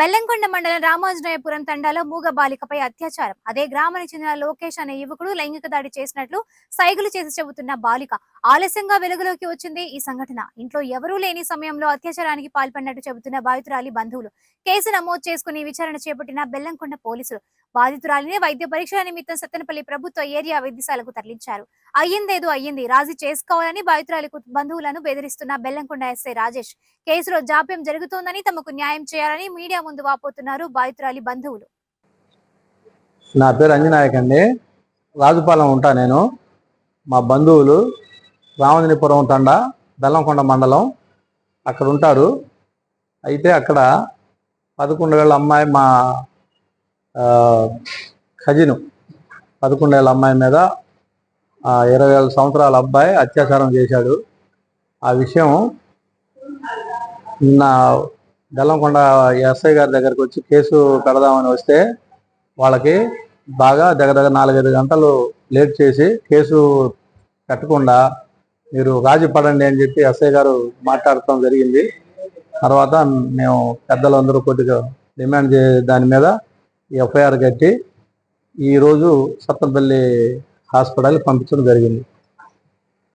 బెల్లంకొండ మండలం రామాంజనేయపురం తండాలో మూగ బాలికపై అత్యాచారం. అదే గ్రామానికి చెందిన లోకేష్ అనే యువకుడు లైంగిక దాడి చేసినట్లు సైగులు చేసి చెబుతున్న బాలిక ఆలస్యంగా వెలుగులోకి వచ్చింది ఈ సంఘటన. ఇంట్లో ఎవరూ లేని సమయంలో అత్యాచారానికి పాల్పడినట్టు చెబుతున్న బాధితురాలి బంధువులు. కేసు నమోదు చేసుకుని విచారణ చేపట్టిన బెల్లంకొండ పోలీసులు. బాధితురాలిని వైద్య పరీక్షల నిమిత్తం సత్తెనపల్లి ప్రభుత్వ ఏరియా వైద్యశాలకు తరలించారు. అయ్యిందేదో అయ్యింది. రాజీ చేసుకోవాలని బాధితురాలి బంధువులను బెదిరిస్తున్న బెల్లంకొండ ఎస్ఐ రాజేష్ కేసులో జాప్యం జరుగుతోందని తమకు న్యాయం చేయాలని మీడియా ముందు వాపోతున్నారు బాధితురాలి బంధువులు. నా పేరు అంజనాయక్ అండి. రాజుపాలెం ఉంటా నేను. మా బంధువులు రామజనీపురం తండ బెల్లంకొండ మండలం అక్కడ ఉంటారు. అయితే అక్కడ పదకొండేళ్ళ అమ్మాయి మా ఖజిను పదకొండేళ్ళ అమ్మాయి మీద ఇరవై ఏళ్ళ సంవత్సరాల అబ్బాయి అత్యాచారం చేశాడు. ఆ విషయం నిన్న బెల్లంకొండ ఎస్ఐ గారి దగ్గరికి వచ్చి కేసు పెడదామని వస్తే వాళ్ళకి బాగా దగ్గర దగ్గర నాలుగైదు గంటలు లేట్ చేసి కేసు పెట్టకుండా మీరు రాజీ పడండి అని చెప్పి ఎస్ఐ గారు మాట్లాడటం జరిగింది. తర్వాత మేము పెద్దలందరూ కొద్దిగా డిమాండ్ చే దాని మీద ఎఫ్ఐఆర్ కట్టి ఈరోజు సత్తపల్లి హాస్పిటల్కి పంపించడం జరిగింది.